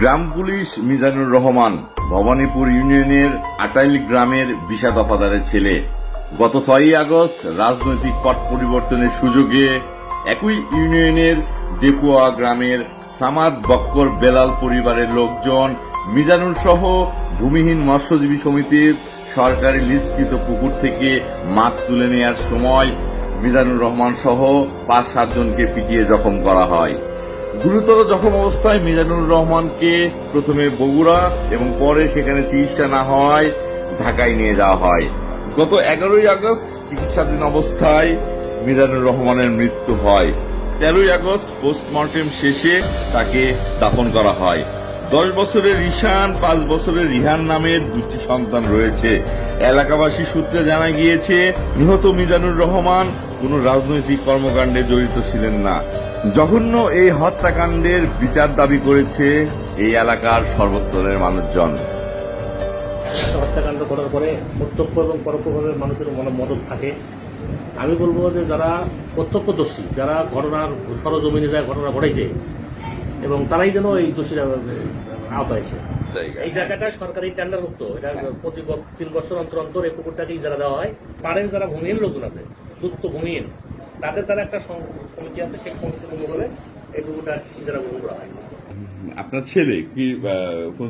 গ্রাম police Mizanur Rahman, Bhabanipur ইউনিয়নের আটাইল গ্রামের বিশা দফাদারের ছেলে। গত ছয়ই আগস্ট রাজনৈতিক পট পরিবর্তনের সুযোগে একই ইউনিয়নের ডেপুয়া গ্রামের সামাদ বক্কর বেলাল পরিবারের লোকজন, মিজানুর সহ ভূমিহীন মৎস্যজীবী সমিতির সরকারি লিস্টকৃত পুকুর থেকে মাছ তুলে নেওয়ার সময় মিজানুর রহমান সহ পাঁচ সাতজনকে পিটিয়ে জখম করা হয়। গুরুতর জখম অবস্থায় মিজানুর রহমানকে প্রথমে বগুড়া এবং পরে সেখানে চিকিৎসা না হওয়ায় ঢাকায় নিয়ে যাওয়া হয়। গত এগারোই আগস্ট চিকিৎসাধীন অবস্থায় মিজানুর রহমানের মৃত্যু হয়। তেরোই আগস্ট পোস্টমর্টেম শেষে তাকে দাফন করা হয়। দশ বছরের রিশান পাঁচ বছরের রিহান নামের দুটি সন্তান রয়েছে। এলাকাবাসী সূত্রে জানা গিয়েছে, নিহত মিজানুর রহমান কোনো রাজনৈতিক কর্মকাণ্ডে জড়িত ছিলেন না। জঘন্য এই হত্যাকাণ্ডের বিচার দাবি করেছে এই এলাকার সর্বস্তরের মানুষজন। হত্যাকাণ্ড করার পরে প্রত্যক্ষ এবং পরোক্ষভাবে মানুষের মনে মদত থাকে। আমি বলব যে যারা প্রত্যক্ষদর্শী যারা ঘটনার সরজমিনে যায় ঘটনা ঘটাইছে এবং তারাই যেন এই দোষীরা আওতায় এই জায়গাটা সরকারি টেন্ডারভুক্ত এটা প্রতি তিন বছর অন্তর অন্তর এই পুকুরটাকে ইজারা দেওয়া হয় পাড়ের যারা ভূমিহীন লোকজন আছে সুস্থ ভূমিহীন। তাদের দ্বারা একটা সমিতি আছে সেই সমিতির অনুকূলে এই পুকুরটা ইজারা গ্রহণ করা হয়। আপনার ছেলে কি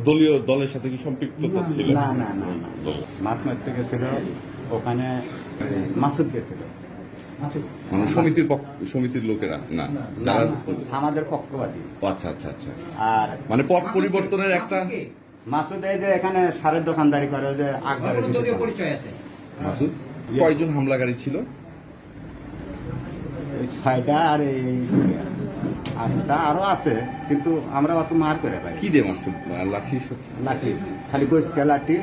দলীয় দলের সাথে কি সম্পৃক্ততা ছিল না না না। না। মাছ মারতে গেছিল ওখানে মাসুদ গেছিল। মানে সমিতির পক্ষ- সমিতির লোকেরা না। যারা আমাদের পক্ষপাতী। আচ্ছা আচ্ছা আচ্ছা। আর মানে পট পরিবর্তনের একটা মাসুদ এই যে এখানে সারের দোকানদারি করে যে ভিতরে। পরিচয় আছে? মাসুদ? কয়জন হামলাকারী ছিল? ছয়টা আর এই আটটা আরও আছে কিন্তু আমরা অত মার করে পাই কি আহ, লাঠি লাঠি। খালি পরিষ্কার লাঠি।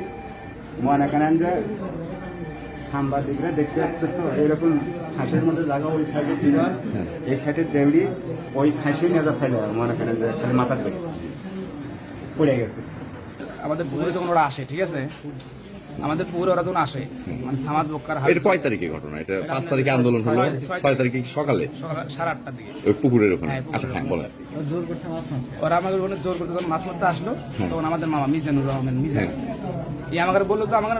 মনে করেন যে সাংবাদিকরা দেখতে যাচ্ছে তো এরকম ফাঁসের মধ্যে জায়গা ওই সাইডে ছিল। এই সাইডে দেউড়ি ওই ফাঁসি নেজা ফেলে মনে করেন যে খালি মাথা ধরে পড়ে গেছে। আমাদের পুকুরে যখন ওরা আসে ঠিক আছে? আমাদের পুরো ওরা যখন আসে। মানে সামাদ বক্কার হাট এটা কয় তারিখে ঘটনা? এটা পাঁচ তারিখে আন্দোলন হলো। ছয়- তারিখে সকালে? সকাল সাড়ে আটটার দিকে। ওই পুকুরের ওখানে? হ্যাঁ, আচ্ছা হ্যাঁ বলেন। ওরা আমাদের ওখানে জোর করতে যখন মাছ মারতে আসলো তখন আমাদের মামা মিজানুর রহমান মিজান। এই আমাকে বলল তো আমাকে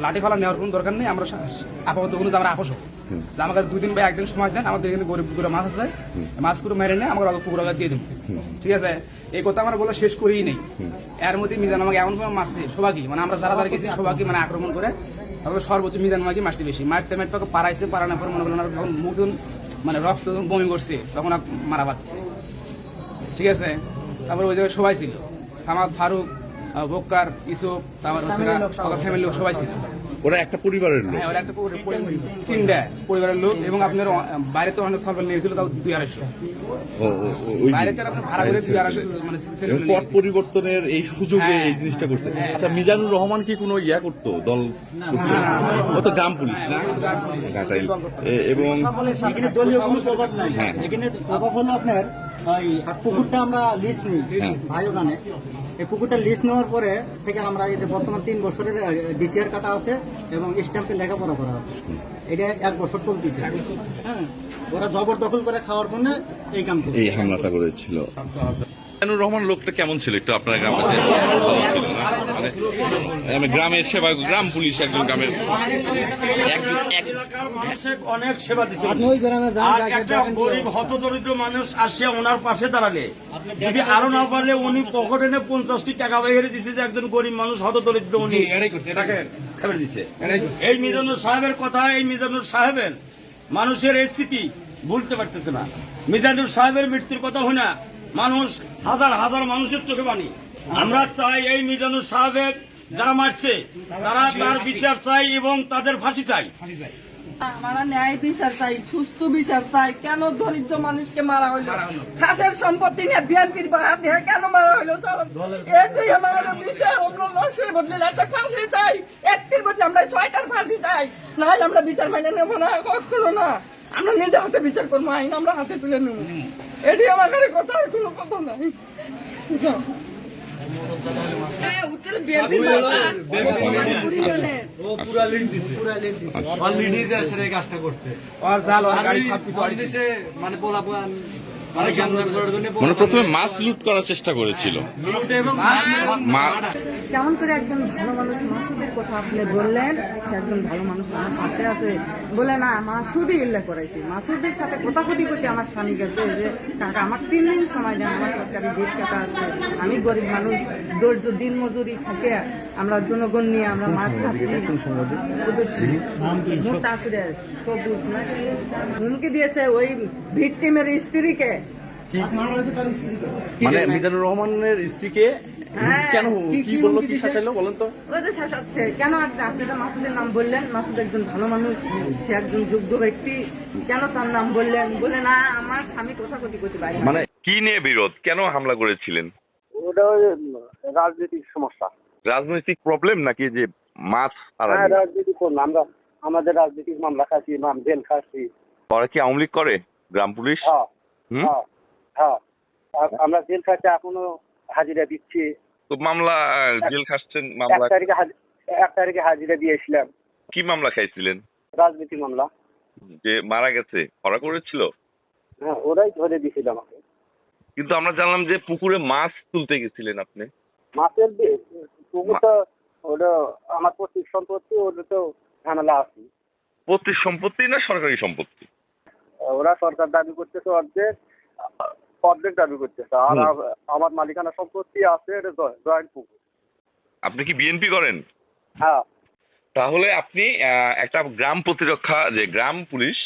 লাঠি ফালা নেওয়ার কোনো দরকার নেই আমরা আপাতত কোনো আমরা আপোষ আমাকে দুদিন বা একদিন সময় দেন আমাদের এখানে গরিব পুকুরে মাছ আছে। মাছ করে মেরে নেই আমাকে পুকুর দিয়ে দেবো ঠিক আছে? এই কথা আমরা বলে শেষ করেই নেই। এর মধ্যে মিজান আমাকে এমন ভাবে মারছে সবাইকে মানে আমরা যারা যারা গেছি সবাইকে মানে আক্রমণ করে তারপরে সর্বোচ্চ মিজান আমাকে মারছে বেশি। মারতে মারতে ওকে পাড়াইছে পাড়ানোর পর মনে করলেন যখন মুখ মানে রক্ত বমি করছে তখন আর মারা পাচ্ছে ঠিক আছে? তারপরে ওই জায়গায় সবাই ছিল। সামাদ ফারুক আহ, বক্কার ইসুফ তারপর হচ্ছে ফ্যামিলির লোক সবাই ছিল। ওরা একটা পরিবারের লোক। হ্যাঁ ওরা একটা পরি- পরি- তিনটা পরিবারের লোক এবং আপনার বাইরে তো অনেক সরকার নিয়েছিল তাও দুই আড়াইশো। ও, ও, ও, ওই বাইরে তো আপনার ভাড়া করে দুই আড়াইশো মানে পরিবর্তনের এই সুযোগে হ্যাঁ। এই জিনিসটা করছে। হ্যাঁ। আচ্ছা মিজানুর রহমান কি কোনো ইয়া করতো দল ও তো গ্রাম পুলিশ না? এবং এখানে দলীয় কোনো প্রভাব নাই। এখানে প্রভাব হলো আপনার ওই পুকুরটা আমরা লিস্ট নিই। ভাই ওখানে এই পুকুরটা লিস্ট নেওয়ার পরে থেকে আমরা এটা বর্তমান তিন বছরের ডিসিআর কাটা আছে এবং স্ট্যাম্পে লেখাপড়া করা আছে। এটা এক বছর চলতেছে। হ্যাঁ ওরা জবরদখল করে খাওয়ার জন্য এই কাম এই হামলাটা করেছিল। মিজানুর রহমান লোকটা কেমন ছিল? একটু আপনার গ্রামে ছিল না? মানে আমি গ্রামের সেবা গ্রাম পুলিশ একজন গ্রামের অনেক সেবা দিচ্ছে একটা গরিব হতদরিদ্র মানুষ আসে ওনার পাশে দাঁড়ালে। যদি আরও না পারলে উনি পকেট এনে পঞ্চাশটি টাকা বাইরে দিছে যে একজন গরিব মানুষ হতদরিদ্র উনি দিচ্ছে এই মিজানুর সাহেবের কথা এই মিজানুর সাহেবের মানুষের এই স্মৃতি ভুলতে পারতেছে না। মিজানুর সাহেবের মৃত্যুর কথা হয় না মানুষ হাজার হাজার মানুষের চোখে বানি আমরা চাই এই মিজানুর সাহেবের যারা মারছে তারা তার বিচার চাই এবং তাদের ফাঁসি চাই। আমরা ন্যায় বিচার চাই সুস্থ বিচার চাই। কেন দরিদ্র মানুষকে মারা হইল খাসের সম্পত্তি নিয়ে বিএনপির বাহার দিয়ে কেন মারা হইল এটাই আমাদের বিচার আমরা লসের বদলে একটা ফাঁসি চাই। একটির বদলে আমরা ছয়টার ফাঁসি চাই। নাহলে আমরা বিচার মেনে নেব না কখনো না। আমরা নিজে হাতে বিচার করব আইন আমরা হাতে তুলে নেব। এটি আমাদের কথা আর কোনো কথা নাই। হ্যাঁ, কিছু মানে পোলা মানে প্রথমে মাছ লুট করার চেষ্টা করেছিল। মা- কেমন করে একজন ভালো মানুষ মাসুদের কথা আপনি বললেন সে একজন ভালো মানুষ আমার পাশে আছে। বলে না মাসুদই ইল্লে করাইছি মাসুদের সাথে কথা কথি করতে আমার স্বামী গেছে যে কাকা আমার তিন দিন সময় দেন আমার সরকারি ভিট কাটা আছে। আমি গরিব মানুষ দরিদ্র দিন মজুরি থাকে আমরা জনগণ নিয়ে আমরা মাছ ছাড়ছি ওদের মোটা করে সবুজ হুমকি দিয়েছে ওই ভিকটিমের স্ত্রীকে। মানে মিজানুর রহমানের স্ত্রীকে হ্যাঁ, কেন কি- বলল কি শাসাইলো বলেন তো। ওই যে শাসাচ্ছে। কেন আপনি আপনি তো মাসুদের নাম বললেন? মাসুদ একজন ভালো মানুষ সে একজন যোগ্য ব্যক্তি। কেন তার নাম বললেন? বলে না আমার স্বামী কথা কথি করতে পারি মানে কি নিয়ে বিরোধ? কেন হামলা করেছিলেন? ওটা রাজনৈতিক সমস্যা। রাজনৈতিক প্রবলেম নাকি যে মাছ হ্যাঁ রাজনীতি আমরা আমাদের রাজনৈতিক মামলা খাচ্ছি মাম জেল খাচ্ছি ওরা কি আওয়ামী লীগ করে? গ্রাম পুলিশ? হ্যাঁ হুম? হ্যাঁ আমরা জেল খাচ্ছি এখনও হাজিরা দিচ্ছি। তো মামলা জেল খাচ্ছেন এক মামলা? তারিখে এক তারিখে হাজিরা দিয়েছিলাম। কি মামলা খাইছিলেন? রাজনীতি মামলা। যে মারা গেছে ওরা করেছিল হ্যাঁ ওরাই ধরে দিয়েছিল আমাকে। কিন্তু আমরা জানলাম যে পুকুরে মাছ তুলতে গেছিলেন আপনি। মাসের বি- পুকুর তো ওটা আমার পৈতৃক সম্পত্তি ওটা তো ঝামেলা আছে। পত্রিক সম্পত্তি না সরকারি সম্পত্তি? ওরা সরকার দাবি করতেছে অর্ধেক। অর্ধেক দাবি করতেছে আর আমার মালিকানা সম্পত্তি আছে এটা জয়েন্ট পুকুর। আপনি কি বিএনপি করেন? হ্যাঁ। তাহলে আপনি একটা গ্রাম প্রতিরক্ষা যে গ্রাম পুলিশ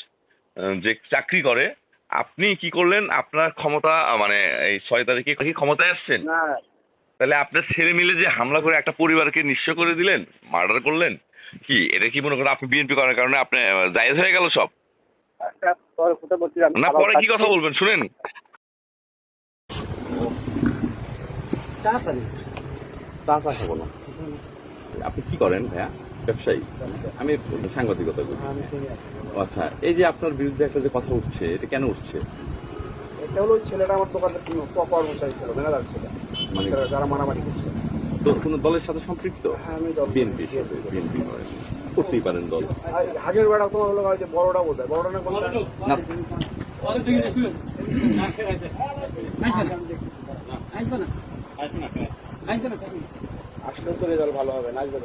যে চাকরি করে আপনি কি করলেন? আপনার ক্ষমতা মানে এই ছয় তারিখে কি ক্ষমতায় আসছেন? তাহলে আপনার ছেলে মিলে যে হামলা করে একটা পরিবারকে নিঃস্ব করে দিলেন মার্ডার করলেন কি এটা কি মনে করেন আপনি বিএনপি করার কারণে আপনি জায়েজ হয়ে গেল সব? বলছিলাম না পরে কি কথা বলবেন? শুনেন। চা চা খাব না। আপনি কি করেন ভাইয়া? ব্যবসায়ী? আমি সাংবাদিকতা করি। আচ্ছা এই যে আপনার বিরুদ্ধে একটা যে কথা উঠছে এটা কেন উঠছে? এটা হলো ছেলেটা আমার দোকানের কর্মচারী ছিল ম্যানেজার ছিল। মানে যারা মারামারি করছে। তো কোনো দলের সাথে সম্পৃক্ত? হ্যাঁ, বিএনপির সাথে বিএনপি করতেই পারেন দল। হাজের বেড়া তোমার হলো ওই যে বড়টা বোধ হয়। বড়টা না না। তো রেজাল্ট ভালো হবে না আসবে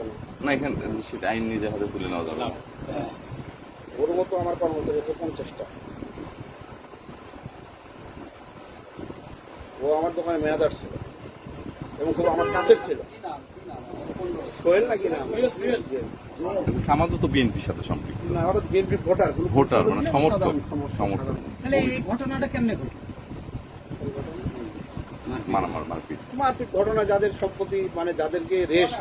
না এখানে সেটা আইন নিজে হাতে তুলে নেওয়া যাবে ওর মতো আমার কর্মচারী আছে পঞ্চাশটা ও আমার দোকানে ম্যানেজার ছিল এবং খুব আমার কাছের ছিল সোহেল নাকি না সামাদও তো বিএনপির সাথে সম্পৃক্ত। না ওরা বিএনপি ভোটার মানে সমর্থক সমর্থক তাহলে এই ঘটনাটা কেমনে ঘটলো? মারামার মারপিট। মারপিট ঘটনা যাদের সম্পত্তি মানে যাদেরকে রেশ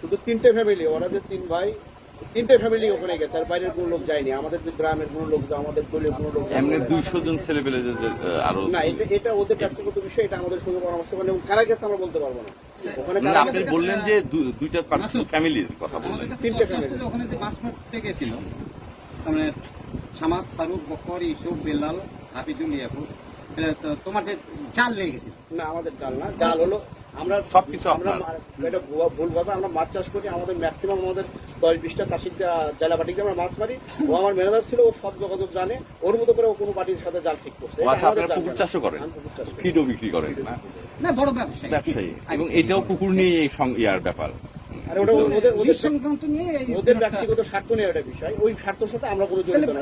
শুধু তিনটে ফ্যামিলি ওরা যে তিন ভাই তিনটে ফ্যামিলি ওখানে গেছে তার বাইরের কোনো লোক যায়নি। আমাদের যে গ্রামের কোনো লোক আমাদের দলীয় কোনো লোক এমনি। দুইশো জন ছেলে পেলে আরও না এটা এটা ওদের ব্যক্তিগত বিষয় এটা আমাদের সঙ্গে পরামর্শ। করে এবং কারা গেছে আমরা বলতে পারব না। আপনি বললেন যে দুইটা ফ্যামিলির কথা বললেন। তিনটে ফ্যামিলি ওখানে যে মাছ গেছিল মানে সামাদ ফারুক বকর ইসুফ বেলাল হাফিজুল ইয়াকুব তোমার যে গেছিল না আমাদের জাল না। জাল হলো আমরা সবকিছু আমরা এটা ভুয়া- ভুল কথা। আমরা মাছ চাষ করি। আমাদের ম্যাক্সিমাম আমাদের দশ বিশটা চাষির জেলা পাটিকে আমরা মাছ মারি। ও আমার ম্যানেজার ছিল ও সব যোগাযোগ জানে। ওর মতো করে ও কোনো পার্টির সাথে জাল ঠিক করছে। আচ্ছা জাল পুকুর চাষও করেন। ফিডও বিক্রি করেন না? না বড় ব্যবসায়ী। ব্যবসায়ী। এবং এটাও পুকুর নিয়ে ইয়ার ব্যাপার। ওদের ওদের লিজ সংক্রান্ত নিয়ে এই ওদের ঘটনাটা- ব্যক্তিগত স্বার্থ নিয়ে একটা বিষয়। ওই স্বার্থের সাথে আমরা কোনো জড়িত না।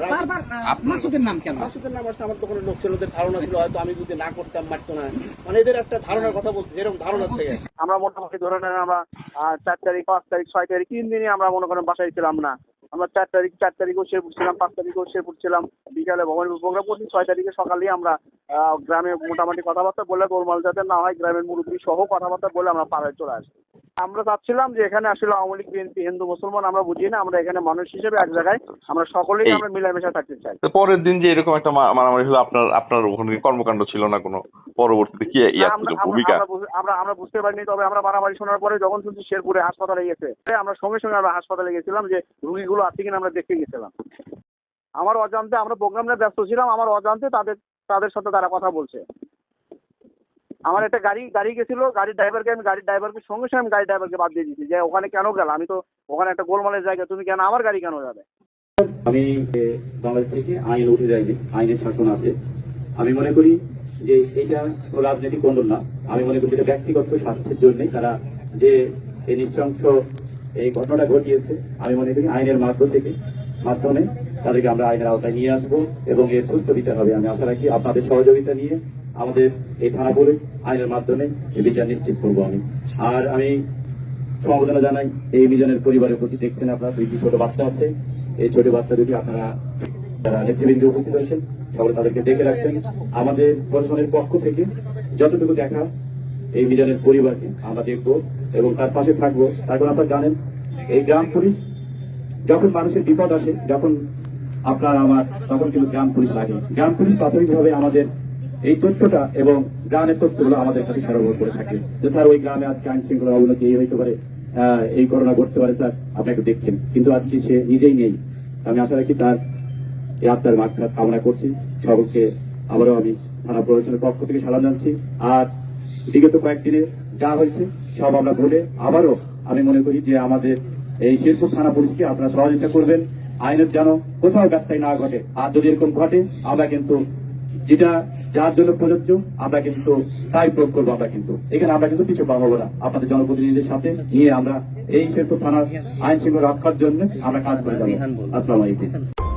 মাসুদের নাম কেন? মাসুদের নাম আসছে আমার দোকানের লোক ছিল ওদের ধারণা ছিল হয়তো আমি যদি না করতাম মারতো না। মানে এদের একটা ধারণার কথা বলতে এরকম ধারণা থেকে। আমরা মোটামুটি ধরে নেন আমরা আহ, চার তারিখ পাঁচ তারিখ ছয় তারিখ তিন দিনই আমরা মনে করেন বাসায় ছিলাম না। আমরা চার তারিখ চার তারিখও শেরপুর ছিলাম পাঁচ তারিখও শেরপুর ছিলাম। বিকালে ভবনের প্রোগ্রাম করছি ছয় তারিখে সকালেই আমরা গ্রামে মোটামুটি কথাবার্তা বলে গোলমাল যাতে না হয় গ্রামের মুরব্বী সহ কথাবার্তা বলে আমরা পাড়ায় চলে আসি। আমরা চাচ্ছিলাম যে এখানে আসলে আওয়ামী লীগ বিএনপি হিন্দু মুসলমান আমরা বুঝি না আমরা এখানে মানুষ হিসেবে এক জায়গায় আমরা সকলেই আমরা মিলামেশা থাকতে চাই। পরের দিন যে এরকম একটা মারামারি হলো আপনার আপনার ওখানে কর্মকাণ্ড ছিল না কোনো পরবর্তীতে কি ভূমিকা? আমরা আমরা বুঝতে পারিনি তবে আমরা মারামারি শোনার পরে যখন শুনছি শেরপুরে হাসপাতালে গেছে আমরা সঙ্গে সঙ্গে আমরা হাসপাতালে গেছিলাম যে রুগীগুলো আছে কিনা আমরা দেখতে গেছিলাম। আমার অজান্তে আমরা প্রোগ্রাম নিয়ে ব্যস্ত ছিলাম, আমার অজান্তে তাদের তাদের সাথে তারা কথা বলছে। আমার একটা গাড়ি গাড়ি গেছিল, গাড়ির ড্রাইভারকে আমি, গাড়ির ড্রাইভারকে সঙ্গে সঙ্গে আমি গাড়ির ড্রাইভারকে বাদ দিয়ে দিয়েছি যে ওখানে কেন গেল? আমি তো ওখানে একটা গোলমালের জায়গা, তুমি কেন, আমার গাড়ি কেন যাবে? আমি বাংলাদেশ থেকে আইন উঠে যায়নি আইনের শাসন আছে। আমি মনে করি যে এটা রাজনৈতিক কন্দল না। আমি মনে করি এটা ব্যক্তিগত স্বার্থের জন্যই তারা যে নৃশংস এই ঘটনাটা ঘটিয়েছে। আমি মনে করি আইনের মাধ্যম থেকে, মাধ্যমে তাদেরকে আমরা আইনের আওতায় নিয়ে আসব এবং এর সুস্থ বিচার হবে। আমি আশা রাখি আপনাদের সহযোগিতা নিয়ে আমাদের এই থানা বলে আইনের মাধ্যমে বিচার নিশ্চিত করব আমি। আর আমি সমবেদনা জানাই, এই মিজনের পরিবারের প্রতি দেখছেন আপনারা দুইটি ছোট বাচ্চা আছে। এই ছোট বাচ্চা দুটি আপনারা যারা নেতৃবৃন্দ উপস্থিত হয়েছেন সকলে তাদেরকে দেখে রাখছেন। আমাদের প্রশাসনের পক্ষ থেকে যতটুকু দেখা এই মিজনের পরিবারকে আমরা দেখব এবং তার পাশে থাকব। তারপর আপনারা জানেন, এই গ্রাম পুলিশ যখন মানুষের বিপদ আসে, যখন আপনার আমার, তখন কিন্তু গ্রাম পুলিশ লাগে। গ্রাম পুলিশ প্রাথমিকভাবে আমাদের এই তথ্যটা এবং গ্রামের তথ্যগুলো আমাদের কাছে সরবরাহ করে থাকে। যে স্যার, ওই গ্রামে আজকে আইন শৃঙ্খলা অবনতি এই হইতে পারে এই ঘটনা ঘটতে পারে, স্যার, আপনি একটু দেখছেন কিন্তু আজকে সে নিজেই নেই। আমি আশা রাখি তার এই আত্মার মাত্রা কামনা করছি। সকলকে আবারও আমি থানা প্রশাসনের পক্ষ থেকে সালাম জানছি আর বিগত কয়েকদিনে যা হয়েছে সব আমরা ভুলে আবারও আমি মনে করি যে আমাদের এই শেরপুর থানা পুলিশকে আপনারা সহযোগিতা করবেন। আইনের যেন কোথাও ব্যত্যয় না ঘটে আর যদি এরকম ঘটে আমরা কিন্তু যেটা যার জন্য প্রযোজ্য আমরা কিন্তু তাই প্রয়োগ করব আমরা কিন্তু। এখানে আমরা কিন্তু কিছু পাবো না। আপনাদের জনপ্রতিনিধিদের সাথে নিয়ে আমরা এই শিল্প থানার আইন শৃঙ্খলা রক্ষার জন্য আমরা কাজ করে যাব। আসসালামু আলাইকুম।